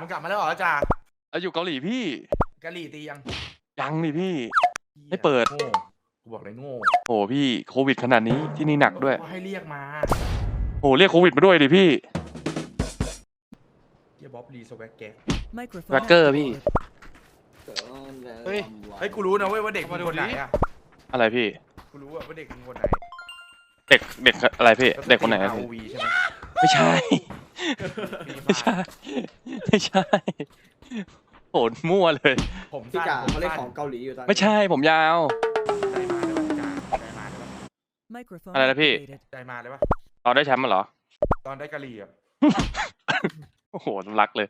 มึงกลับมาแล้วเหรอจ่าเอาอยู่เกาหลีพี่ กะหรี่ตียังยังนี่พี่ ไม่เปิด โง่กูบอกเลยโง่โหพี่โควิดขนาดนี้ที่นี่หนักด้วย ก็ให้เรียกมาโหเรียกโควิดมาด้วยดิพี่ เฮียบ๊อบลีสแวักแกก Microphone แร็กเกอร์พี่ activated. เฮ้ย เฮ้ยกูรู้นะเว้ยว่าเด็กมึงคนไหนอะอะไรพี่ กูรู้อะว่าเด็กมึงคนไหนเด็กเด็กอะไรพี่ เด็กคนไหนอะพี่วีใช่ไหมไม่ใช่มี ไม่มาใช่ ไม่ใช่โหมั่วเลย ผมพี่สั้นกาผมเขาเล่นสั้นของเกาหลีอยู่ตอนนี้ไม่ใช่ผมยาวใจมาเลยปะจ่าใจมาเลยปะ Microphone อะไรนะพี่ activated. ใจมาเลยปะตอนได้แชมป์มาเหรอ ตอนได้กะหรี่อะโอ้โหสำลักเลย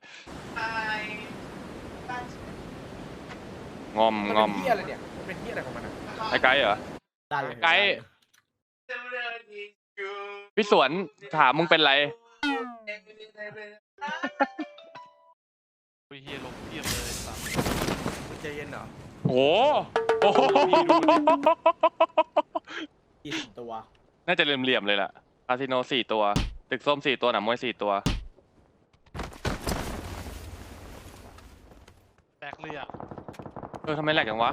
งอมมันงอเป็มนเฮียอะไรเนี่ยมันเป็นเฮียอะไรของมันอะไอ้ไกด์เหรอ ได้อยู่ไกด์พี่สวนถามมึงเป็นไร เฮียลงเทียบเลยสามใจเย็นเหรอโอ้โหยี่สิบตัวน่าจะเหลี่ยมๆเลยล่ะคาสิโนสี่ตัว ตึกส้มสี่ตัวหนามมวยสี่ตัว แตกเลยอะเออทำไมแหลกอย่างวะ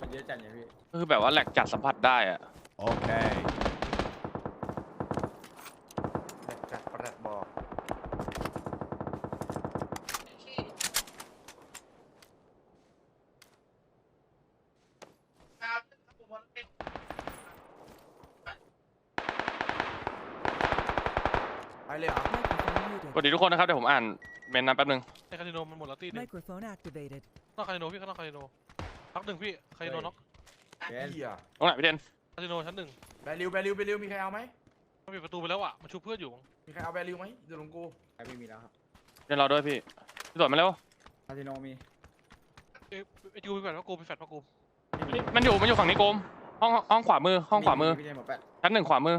มันเยอะจัดอย่างพี่ก็คือแบบว่าแหลกจัดสัมผัสได้อะแบกจัดประดับบอก ไปเลยเหรอ Microphone ส วัส muted. ดีทุกคนนะครับเดี๋ยวผมอ่านเมนนั้นแป๊บนึงไอ้คาสิโนมันหมดแล้วตีหนึ่ง Microphone activated. นอกคาสิโนพี่ข้างนอกคาสิโนพักหนึ่งพี่คาสิโนน็อกเกนเฮียตรงไหนพี่เดนคาสิโนชั้นหนึ่งแบริวแบริวแบริวมีใครเอาไหมมันปิดประตูไปแล้วอะมันชุบเพื่อนอยู่มั้งมีใครเอาแบริวไหมเดี๋ยวลงกูใครไม่มีแล้วครับเดนรอด้วยพี่พี่สวนมาเร็วคาสิโนมีเอ้ยไอ้จูไปแฟดพระกูไปแฟดพระกูเฮ้ยมันอยู่มันอยู่ฝั่งนี้โกมห้องห้องขวามือห้องขวามือพี่เจมส์หมดแปดชั้นหนึ่งขวามือ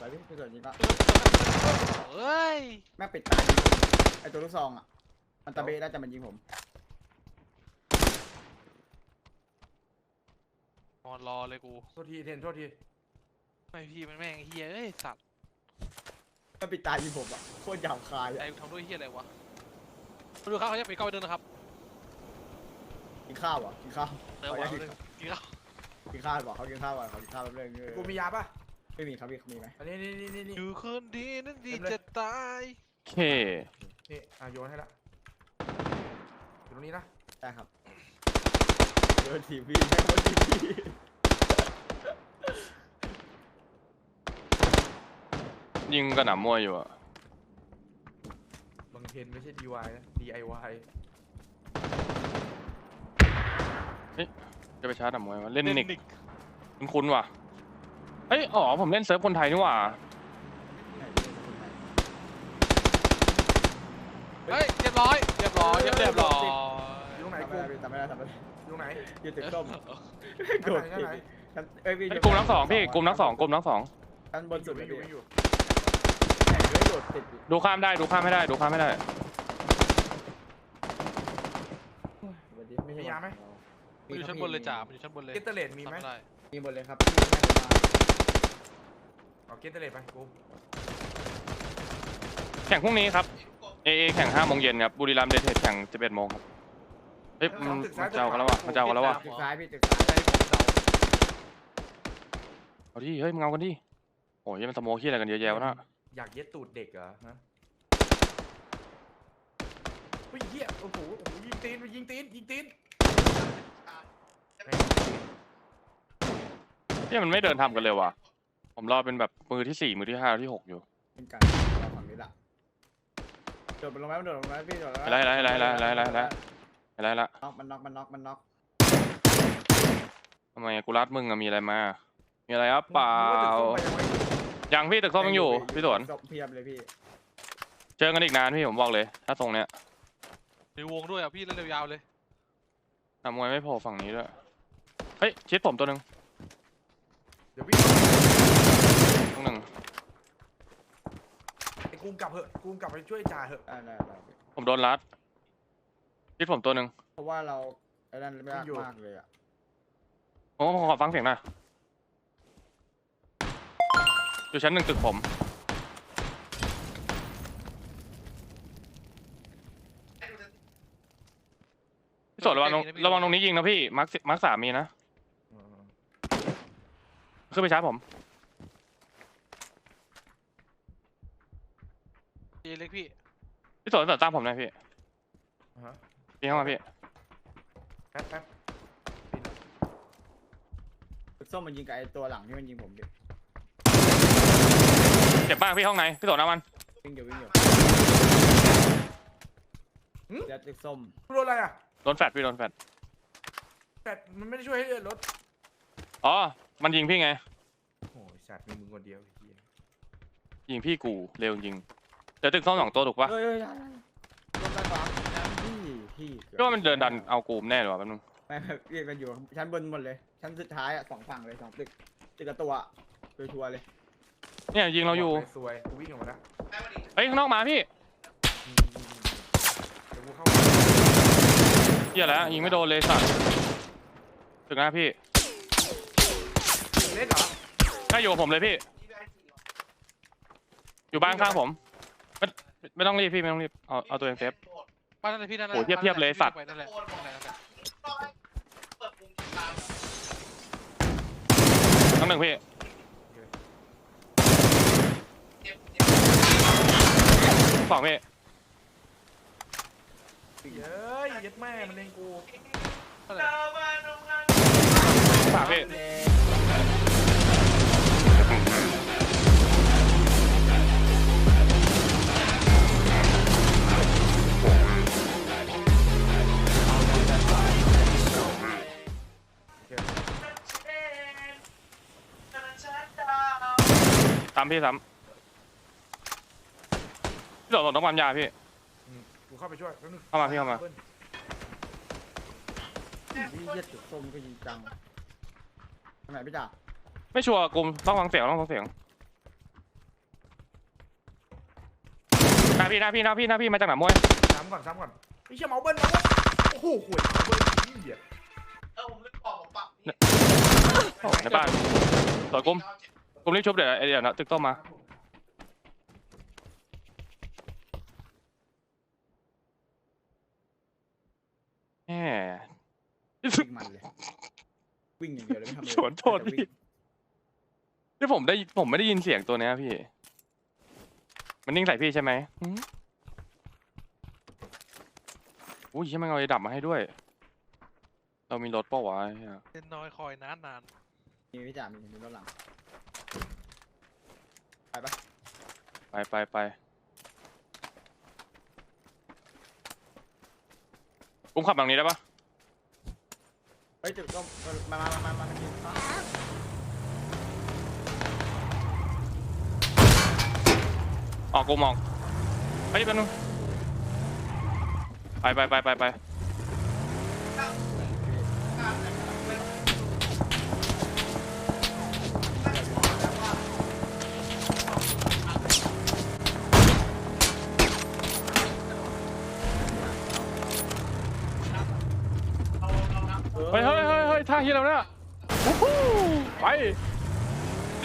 ตายยิง ด้วยหลังไปพี่พี่ส่วนยิงก็เอ้ยแม่งปิดตายิงไอตัวลูกซองอะ มันตะเบะแล้วแต่มันยิงผมนอนรอเลยกู โทษทีเทนโทษทีไม่พี่มันแม่งไอ้เฮียเอ้ยสัตว์มันปิดตายิงผมอะโคตรหยาบคายใจอะกูทำด้วยเฮียอะไรวะมาดูครับเขาจะปิดกล้องไปเดินนะครับกินข้าวอะกินข้าวเติมขอหัอวนุญาตกินข้าวกินข้าวบอกเขากินข้าวก่อนเขากินข้าวแป๊บนึงเออกูมียาป่ะ ไม่มีครับพี่เขามีไหมอันนี้นี่นี่นี่นี่ อยู่คืนดีนั่นดีเต็มเลย จะตายโอเค นี่อะโยนให้ละอยู่ตรงนี้นะได้ครับโดนทีวีไม่โดนทีวียิงกระหน่ำมวยอยู่อะบางเทนไม่ใช่ DIY นะ DIY จะไปชาร์จหน่ำมวยวะเล่นนิกนิกคุ้นๆว่ะเฮ้ย อ๋อ ผมเล่นเซิร์ฟคนไทยนี่หว่า เฮ้ยเรียบร้อยเรียบร้อยเรียบเรียบร้อยอยู่ตรงไหนทำไม่กูได้ทำไม่ได้ทำไม่ได้อยู่ตรงไหนยืดตึกส้มข้างไหนข้างไหนเอ้ยพี่เฮ้ยกลุ่มนักสองพี่กลุ่มนักสองกลุ่มนักสองด้านบนสุดไม่ไม่ออยู่ยู่ไม่อยู่แข่งด้วยโดดติดอยู่ดูข้ามได้ดูข้ามไม่ได้ดูข้ามไม่ได้วันนี้ไม่ใช่มียาไหม มันอยู่ชั้นบนเลยจ่ามันอยู่ชั้นบนเลยเกตเตอร์เลดมีไหมทำได้มีหมดเลยครับเอาเกตเตอร์เลดไปกูแข่งพรุ่งนี้ครับเอเอแข่งห้าโมงเย็นครับบุรีรัมย์เดทเทสแข่งสิบเอ็ดโมงครับเฮ้ยมันมันเจ้ากันแล้ววะมันเจ้ากันแล้ววะตึกซ้ายพี่ตึกซ้ายใจผมเดาเอาดิเฮ้ยมึงเอากันดิโอ้ยมันสโมคที่อะไรกันเยอะแยะวะน่ะอยากเย็ดตูดเด็กเหรอฮะเฮ้ยเหี้ยโอ้โหโอ้โหยิงตีนยิงตีนยิงตีนแม่ง เนี่ยมันไม่เดินทำกันเลยว่ะ ผมรอเป็นแบบมือที่สี่มือที่ห้าที่หกอยู่เป็นการเราฝั่งนี้ละโดดลงไหมมันโดดลงไหมพี่โดดลงไล่ไล่ไล่ไล่ไล่ไล่ไล่อะไรละน็อกมันน็อกมันน็อกมันน็อกทำไมกูรัดมึงอะมีอะไรมา มีอะไรอัปเปล่ามึงว่าตึกส้มไปยังพี่ตึกส้มยังอยู่พี่สวนเพียบเลยพี่ เจอกันอีกนานพี่ผมบอกเลย ถ้าทรงเนี้ยในวงด้วยอะพี่เล่นยาวเลยนำมวยไม่โผล่ฝั่งนี้ด้วย ฮ้ยชิดผมตัวหนึ่งเดี๋ยววิ่งตรงหนึ่งไอ้กูมกลับเหอะกูมกลับไปช่วยจ่าเหอะได้ได้ได้พี่ผมโดนรัดชิดผมตัวหนึ่งเพราะว่าเราไอ้นั่นไม่ยากมากเลยอะผมผมขอฟังเสียงหน่อยอยู่ชั้นหนึ่งตึกผมพี่สดระวังตรงระวังตรงนี้ยิงนะพี่มาร์คสิมาร์คสามมีนะอืม ขึ้นไปชาร์จผมเอเล็กพี่ พี่สดพี่สดตามผมหน่อยพี่อ่าฮะ พี่เข้ามาพี่ แป๊บแป๊บตึกส้มมันยิงกับไอ้ตัวหลังที่มันยิงผมดิเจ็บมากพี่ห้องไหน พี่สดเอามัน วิ่งอยู่วิ่งอยู่ยัดตึกส้มโดนอะไรอะโดนแฟดพี่โดนแฟดแต่มันไม่ได้ช่วยให้เลือดลดอ๋อ มันยิงพี่ไง โอ้ยสัตว์มีมึงคนเดียวไอ้เหี้ยยิงพี่กูเร็วจริงเจอตึกส้มสองตัวถูกปะเฮ้ยเฮ้ยได้ได้ลงด้านขวาพี่พี่กือบก็ว่ามันเดินดันเอากูแน่เลยวะแป๊บนึงไม่ไม่เรียกกันอยู่ชั้นบนหมดเลย ชั้นสุดท้ายอะสองฝั่งเลยสองตึกตึกกับตัวชัวร์ๆเลยเนี่ยยิงเราอยู่บกลสวยกูวิ่งออกมาแล้วเฮ้ยข้างนอกมาพี่อืมเดี๋ยวกูเข้าเหี้ยแล้วยิงไม่โดนเลยสัตว์ถึงหน้าพี่ เล่นเหรอถ้าอยู่กับผมเลยพี่ อยู่บ้านข้างผมไม่ไม่ต้องรีบพี่ไม่ต้องรีบเอาเอาตัวเองเซฟบ้านนั่นแหละพี่นั่นแหละโอ้ยเทียบเทียบเลยสัตว์ ไปนั่นแหละนั่นแหละนั่นแหละทั้งหนึ่งพี่สองพี่เย้ยเย็ดแม่มันเองกูนั่นแหละสามพี่สาม พี่สามพี่โดดลงต้องความยาพี่อืมกูเข้าไปช่วยแป๊บนึงเข้ามาพี่เข้ามาพี่เย็ดตึกส้มก็ยิงจังทำไมพี่จ่าไม่ชัวร์กลุ่มต้องฟังเสียงต้องฟังเสียงหน้าพี่หน้าพี่หน้าพี่หน้าพี่มาจากไหนมวยซ้ำก่อนซ้ำก่อนไอ้เชี่ยเมาเบิ้ลเมาเบิ้ลโอ้โหหวยเมาเบิ้ลเหี้ยโอ้ในบ้านต่อยกลุ่ม กลุ่มรีบชุบเดี๋ยวไอเดี๋ยวนะตึกต้มมา แหม วิ่งมันเลย วิ่งอย่างเดียวเลยไม่ทำอะไรขอโทษพี่ ที่ผมได้ผมไม่ได้ยินเสียงตัวเนี้ยพี่ มันนิ่งใส่พี่ใช่ไหมหืมอุ้ยใช่ไหมงเอาไอ้ดับมาให้ด้วย เรามีรถเปล่าวะไอ้เหี้ยเล่นน้อยคอยนานนานมีพี่จ่ามีมีรถหลัง ไปปะไปไปไปกุ้มขับแบบนี้ได้ปะเฮ้ยตึกส้มามามามามามาออกกุ้มออกไปแป๊บนึงไปไปไปไปไป เฮียแล้วเนี่ยวู้ฮู้ไป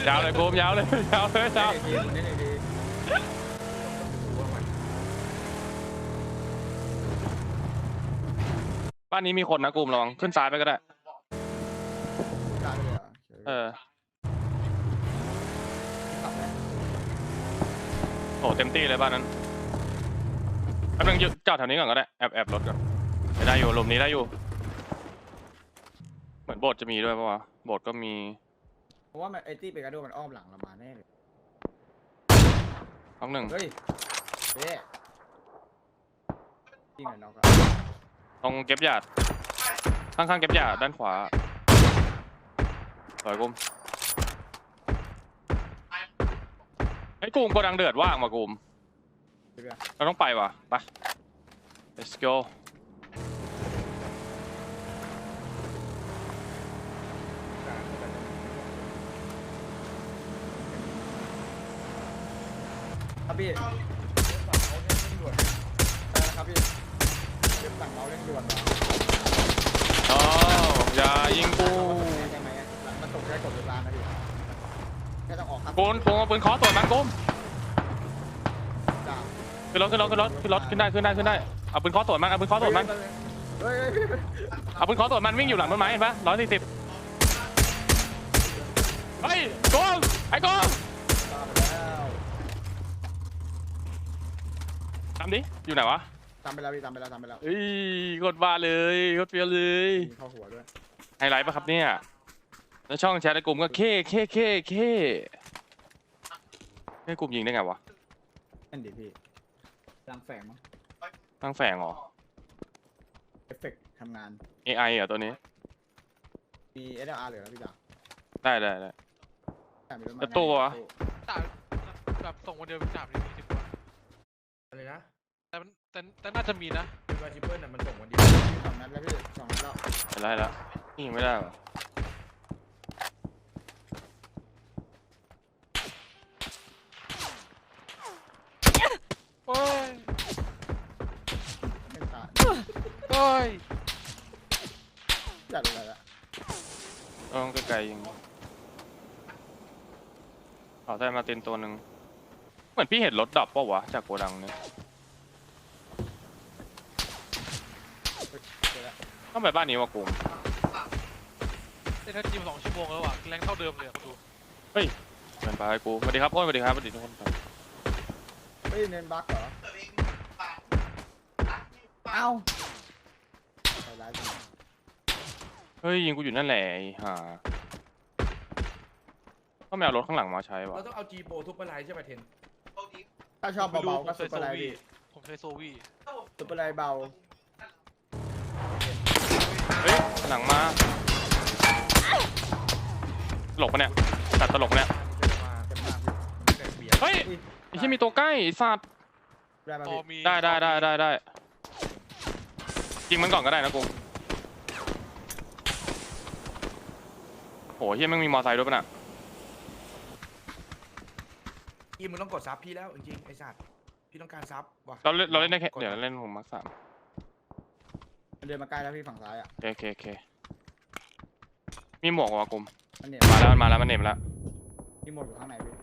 ยาวเลยกุ้มยาวเลยยาวเลยยาวเน้นดีดีบ้านนี้มีคนนะกุ้มระวังขึ้นซ้ายไปก็ได้ กล้าเลยเหรอเออ ขับไหมโอ้เต็มที่เลยบ้านนั้นแป๊บนึงจอดแถวนี้ก่อนก็ได้แอบแอบรถก่อนได้อยู่ลมนี้ได้อยู่ เหมือนโบสถ์จะมีด้วยปะวะโบสถ์ก็มี เพราะว่ามันไอตี้เปกาโดมันอ้อมหลังเรามาแน่เลยห้องหนึ่งเฮ้ยเบ๊ยิงหน่อยน้องครับตรงเก็บหยาด ข้างๆเก็บหยาดด้านขวาสวยกุมไอ้ยกุมโกดังเดือดว่างมากุมเดี๋ยวเราต้องไปว่ะไป let's go ครับพี่เอาเนี่ยด่วนได้แล้วครับพี่เดี๋ยวสั่งเมาส์เร่งด่วนเหรออ๋ออย่ายิงกูใช่ไหมมันตกได้กดเวลานะพี่แค่ต้องออกครับโกนโกนเอาปืนเคอตรวจมันโกมจ้าขึ้นรถขึ้นรถขึ้นรถขึ้นรถขึ้นได้ขึ้นได้ขึ้นได้เอาปืนเคอตรวจมันเอาปืนเคอตรวจมันเฮ้ยเฮ้ยเฮ้ยเฮ้ยเอาปืนเคอตรวจมันวิ่งอยู่หลังต้นไม้เห็นปะร้อยสี่สิบเฮ้ยโกงไอ้โกง ตามไปแล้ว ทำ ดิ อยู่ไหนวะตามไปแล้วพี่ตามไปแล้วตามไปแล้วเอ้ยกดบ้าเลยกดเฟียเลยมีเข้าหัวด้วยไฮไลท์ปะครับเนี่ย แล้วช่องแชทในกลุ่มก็เคเคเคเคในกลุ่มยิงได้ไงวะนั่นดิพี่ลังแฝงมั้งตั้งแฝงเหรอ เอฟเฟกต์ทำงาน AI เหรอตัวนี้ มี SLR เหลือแล้วพี่จ๋าได้ได้ได้ แต่มีรถมาแล้วตัววะจ่าแบบส่งวันเดียวเป็นจ่าเป็นสิบวันอะไรนะ แต่มันแต่แต่น่าจะมีนะเป็นวาจิเปิลน่ะมันส่งวันเดียวสองนัดแล้วพี่สองนัดแล้วเห็นแล้วเห็นแล้วนี่ยังไม่ได้วะโอ้ยไม่ตายโอ้ยจัดอะไรละต้องไกลๆยิงขอได้มาเต็นตัวหนึ่งเหมือนพี่เห็นรถดับปะวะจากโกดังเนี่ย เดี๋ยวละ ต้องไปบ้านนี้วะกูเล่นทันทีมสองชั่วโมงแล้วอะแรงเท่าเดิมเลยอะคุณดูเดินไปกูสวัสดีครับโอ้ยสวัสดีครับสวัสดีทุกคนครับเฮ้ยเน้นบั๊กเหรอเอ้าใส่ร้ายจังเฮ้ยยิงกูอยู่นั่นแหละไอ้ห่าต้องไม่เอารถข้างหลังมาใช้วะเราต้องเอา G Pro ทุบอะไรใช่ป่ะเทนถ้าชอบไม่รู้เบาๆผก็มใช้ซุปเปอร์ไลท์โซวี่พี่ผมใช้โซวี่ซุปเปอร์ไลท์เบา เฮ้ย หลังมา ตลกปะเนี่ยตัดตลกปะเนี่ยเดินมาเต็มมากพี่แต่เบียร์เฮ้ย ไอ้ที่มีตัวใกล้ไอ้สัตว์ได้ป่ะพอพี่มีได้ได้ได้ได้ได้ยิงมันก่อนก็ได้นะกูโหเฮียแม่งมีมอไซค์ด้วยปะน่ะอีมึงต้องกดซับพี่แล้วจริงๆไอ้สัตว์พี่ต้องการซับว่ะเราเล่นเราเล่นได้แค่เดี๋ยวเราเล่นผมมาร์คสาม มันเดินมาใกล้แล้วพี่ฝั่งซ้ายอะโอเคโอเคโอเคมีหมวกวะกุมมันเนี่ยมาแล้วมันมาแล้วมันเหน็บแล้วที่หมดอยู่ข้างในพี่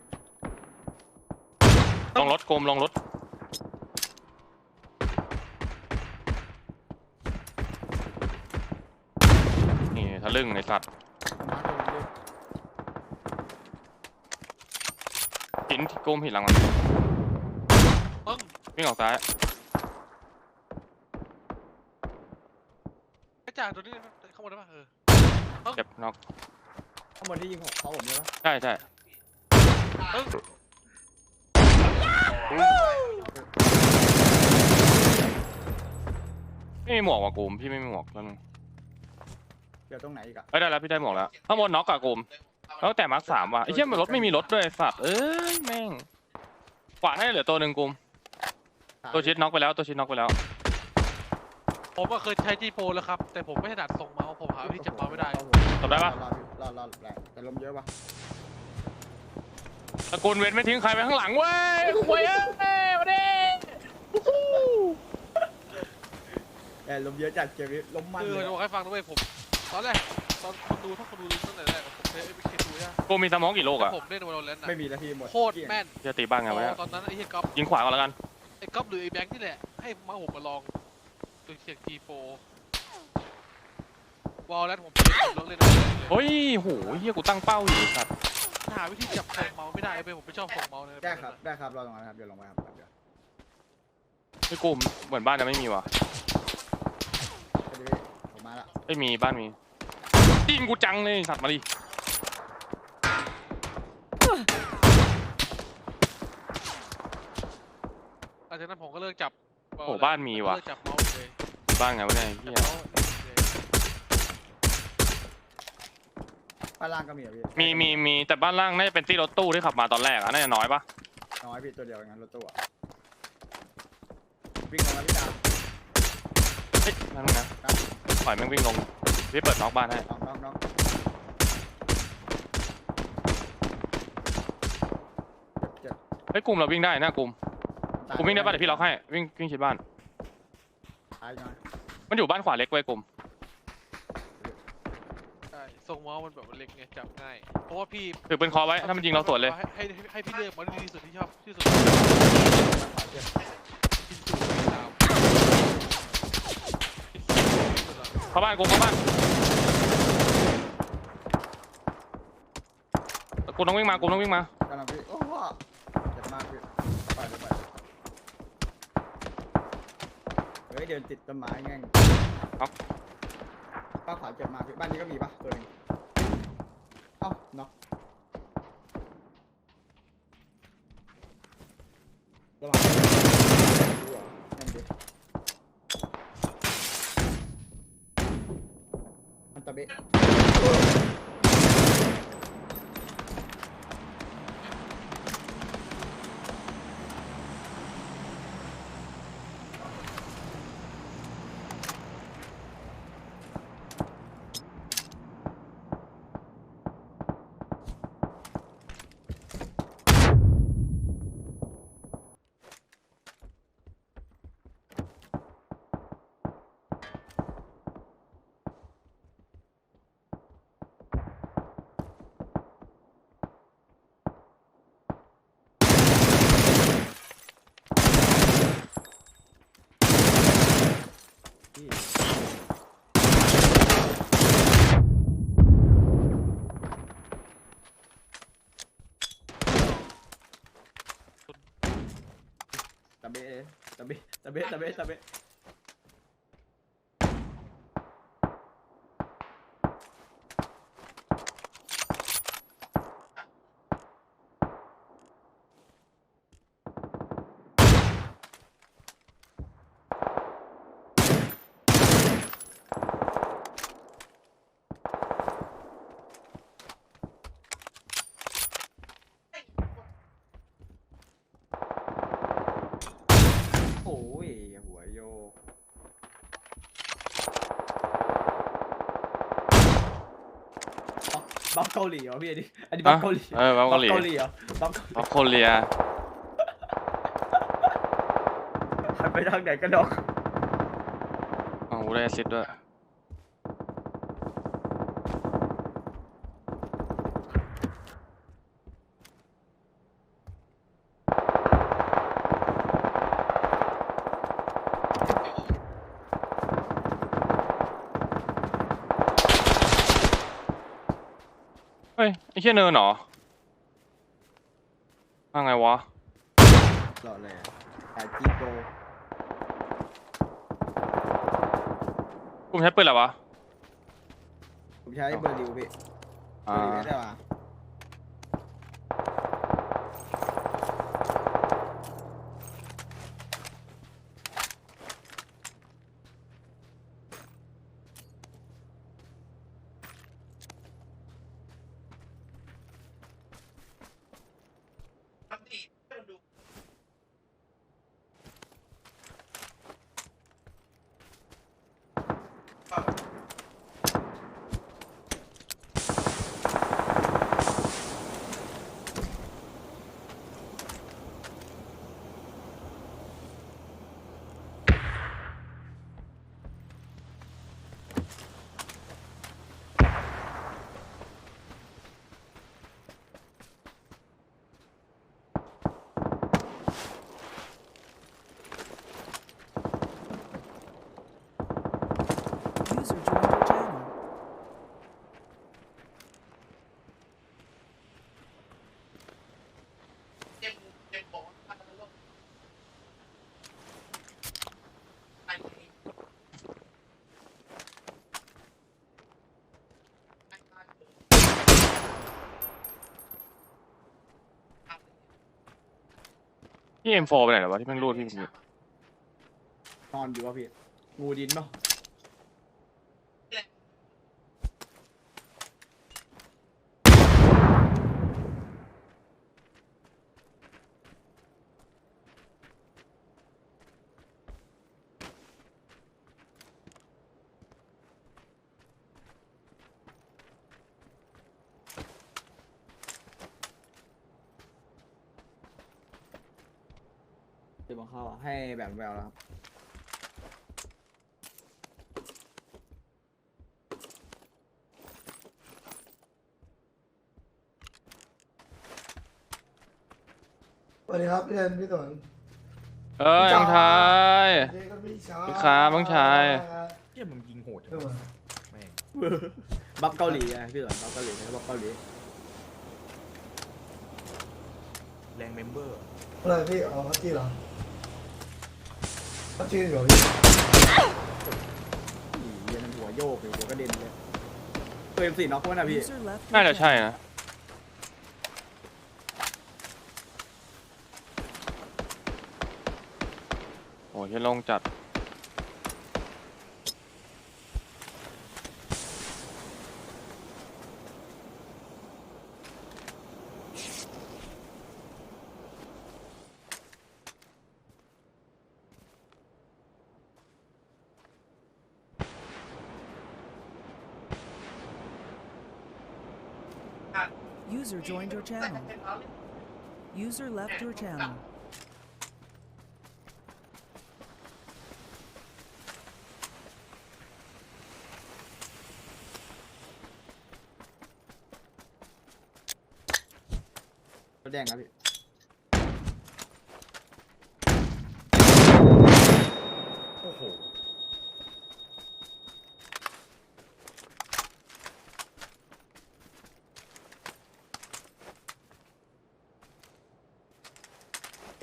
ลงรถกุมลงรถนี่ทะลึ่งในสัตว์เอามาตัวนี้ดิหินที่กุมหินหลังมันปึ้งวิ่งออกซ้าย ไอ้ จ่าตัวนี้ข้างบนได้ปะเออเจ็บน็อกข้างบนที่ยิงของเขาผมใช่ปะใช่ใช่ปึ้งไม่มีหมวกว่ะกุมพี่ไม่มีหมวกแล้วนึงเดี๋ยวตรงไหนอีกอะเอ้ยได้แล้วพี่ได้หมวกแล้วข้างบนน็อกอะกุมแล้วแต่มาร์คสามว่ะไอ้เหี้ยมันรถไม่มีรถด้วยไอ้สัตว์เอ้ยแม่งขวาน่าจะเหลือตัวหนึ่งกุมตัวชิดน็อกไปแล้วตัวชิดน็อกไปแล้ว ผมก็เคยใช้จีโปแล้วครับ แต่ผมไม่ถนัดส่งเมาส์ผมหาวิธีจับเมาส์ไม่ได้ตบได้ปะ รอรอรอรอแรงแต่ลมเยอะปะตระกูลเว้นไม่ทิ้งใครไปข้างหลังเว้ยเว้ยเอ้ยมาดิวู้ฮู้แต่ลมเยอะจัดเกมนี้ลมมันคือเลยจะบอกให้ฟังด้วยผมตอนแรกตอนคนดูถ้าคนดูตั้งแต่แรกผมใช้เอ็มเคทูย่ะกูมีสมองกี่ลูกอะผมเล่นวอลเลนนะไม่มีแล้วพี่หมดโคตรแม่นจะตีบ้างไงวะเนี่ยตอนนั้นไอ้เฮียก๊อฟยิงขวาก่อนแล้วกันไอ้ก๊อฟหรือไอ้แบงค์นี่แหละให้มาผมมาลอง โดยเสียง G4 วอลเลนผมเลิกเล่นเลยเฮ้ยโหเฮียกูตั้งเป้าอยู่ไอ้สัตว์หาวิธีจับส่งเมาส์ไม่ได้ไปผมไม่ชอบส่งเมาส์เลยได้ครับ ได้ครับ รอตรงนั้นครับ เดี๋ยวลงไปครับเดี๋ยวไอ้กูเหมือนบ้านจะไม่มีว่ะเดี๋ยวพี่ผมมาละไม่มีบ้านมียิงกูจังเลยสัตว์มาดิหลังจากนั้นผมก็เลิกจับ โอ้บ้านมีว่ะเลิกจับเมาส์เลยบ้านไงวะเนี่ยไอ้จัเฮีบยเมาส์เลยบ้านล่างก็มีอะพี่มีมีมีแต่บ้านล่างน่าจะเป็นที่รถตู้ที่ขับมาตอนแรกอะน่าจะน้อยปะน้อยพี่ตัวเดียวอย่างนั้นรถตู้อะวิ่งลงมาพี่ดาวเฮ้ยนั่นงนะปล่อยแม่งวิ่งลงพี่เปิดน็อกบ้านให้น้องน้องน้องเจ็บเฮ้ยกลุ่มเราวิ่งได้นะกลุ่ม เจ็บกลุ่มวิ่งได้ป่ะเดี๋ยวพี่ล็อกให้วิ่งวิ่งชิดบ้าน ตายหน่อยมันอยู่บ้านขวาเล็กไว้ยกลุ่มใช่ทรงเมาส์มันแบบมันเล็กไงจับง่าย เพราะว่าพี่ถือเป็นคอไว้ถ้ามันยิงเราสวนเลยให้ให้ให้ให้พี่เลือกมาดีที่สุดที่ชอบที่สุดขวาเจ็บพินสูงพินตามพินสูงที่สุดละเข้าบ้านกูเข้าบ้านกูต้องวิ่งมากูต้องวิ่งมา กำลังพี่โอ้โหเจ็บมากพี่ไปเลยไปเฮ้ยเดิ นติดต้นไม้แง่งครับป้าขวาเจ็บมากพี่บ้านนี้ก็มีปะตัวหนึงเอ้าเนาะระวังดูเหรอนั่นดิมันตะเบะ พี่ตะเบะตะ เบะตะเบะตะเบะตะเบะ โอ้ยหัวโยกบัฟ เกาหลีเหรอพี่อันนี้อันนี้บัฟอะเกาหลีเออบัฟเกาหลีบัฟเกาหลี เหรอบัฟเกาหลีออสโคเรียหันไปทางไหนกันดอกอ๋อกูได้แอสซิดด้วย ไอ้เชี่ยเนินเหรอว่าไงวะหล่อเลยแต่จีโกกูใช้ปืนอะไรวะผมใช้เบอร์ดิวพี่เบอ่าอร์ดิวไม่ได้มา พี่เอ็มโฟไปไหนแล้ววะที่แม่งรูดพี่ผมอยู่นอนอยู่วะพี่งูดินเนาะ บมาเข้าให้แบบแววครับสวัสดีครับเรียนพี่สนเอ้ยน้งชายพี่รับพี่ชายเฮียมึงยิงโหดจังวม่บัฟเกาหลีไงพี่สอนบัฟเกาหลีนะบัฟเกาหลีแรงเมมเบอร์อะไรพี่อ๋อพี่เหรอ พัชจีเหรอพี่อีเหี้ยนั่นหัวโยกเลยหัวกระเด็นเลยเอ็มสี่น็อกวะนะพี่ User left your น่าจะใช่ channel. นะ โอ้ยลงจัด User joined your channel. User left your channel. ร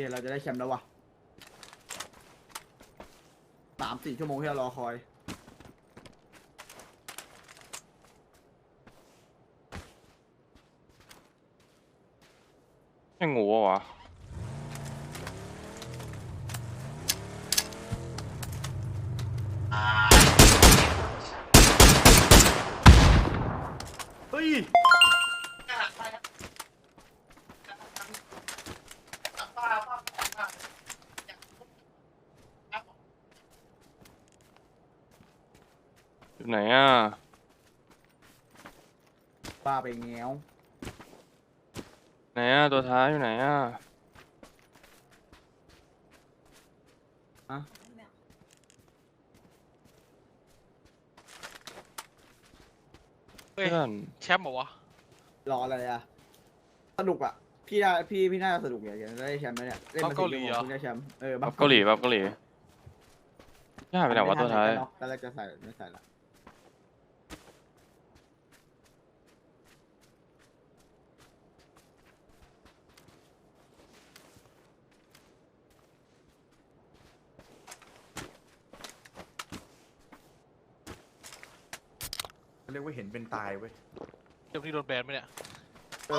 เดี๋ยวเราจะได้แชมป์แล้ววะสามสี่ชั่วโมงที่เรารอคอยไม่งูวะเฮ้ย ไหนอะบ้าไปแง้วไหนอะตัวท้ายอยู่ไหนอะเฮ้ยเพื่อนแชมป์เหรอวะรออะไรอะสนุกอะพี่น่าพี่พี่น่าจะสนุกอย่างเงี้ยได้แชมป์แล้วเนี่ยเล่นมาสี่ชั่วโมงคุณได้แชมป์เออบัฟเกาหลีบัฟเกาหลีย่าไปไหนวะตัวท้าย ตอนแรกจะใส่ไม่ใส่ละ เขาเรียกว่าเห็นเป็นตายเว้ยเดี๋ยวนี้โดนแบนไหมเนี่ย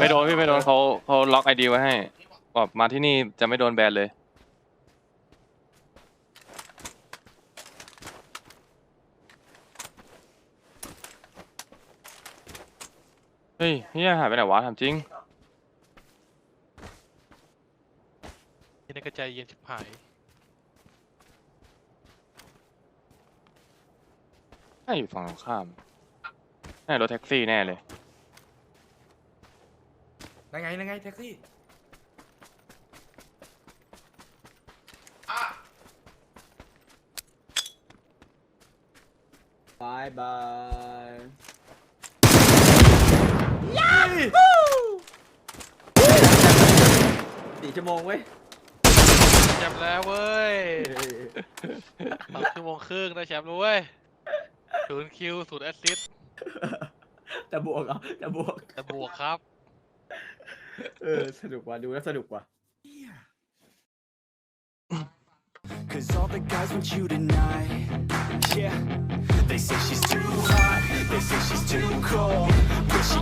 ไม่โดนพี่ไม่โดนเขาเขาล็อกไอดีไว้ให้บอกมาที่นี่จะไม่โดนแบนเลย เฮ้ยเฮียหายไปไหนวะถามจริงที่ในกระจายเย็นชิบหายน่าอยู่ฝั่งตรงข้าม น่ารถแท็กซี่แน่เลย นั่นไงนั่นไงแท็กซี่บายบายสี่ชั่วโมงเว้ยแชมป์แล้วเว้ยสองชั่วโมงครึ่งได้แชมป์แล้วเว้ยศูนย์คิวศูนย์แอสซิสต์ จะบวกเหรอจะบวก จะบวกครับ เออ สนุกว่ะ ดูแล้วสนุกว่ะ Cause all the guys want you tonight. Yeah. They say she's too hot. They say she's too cold. But she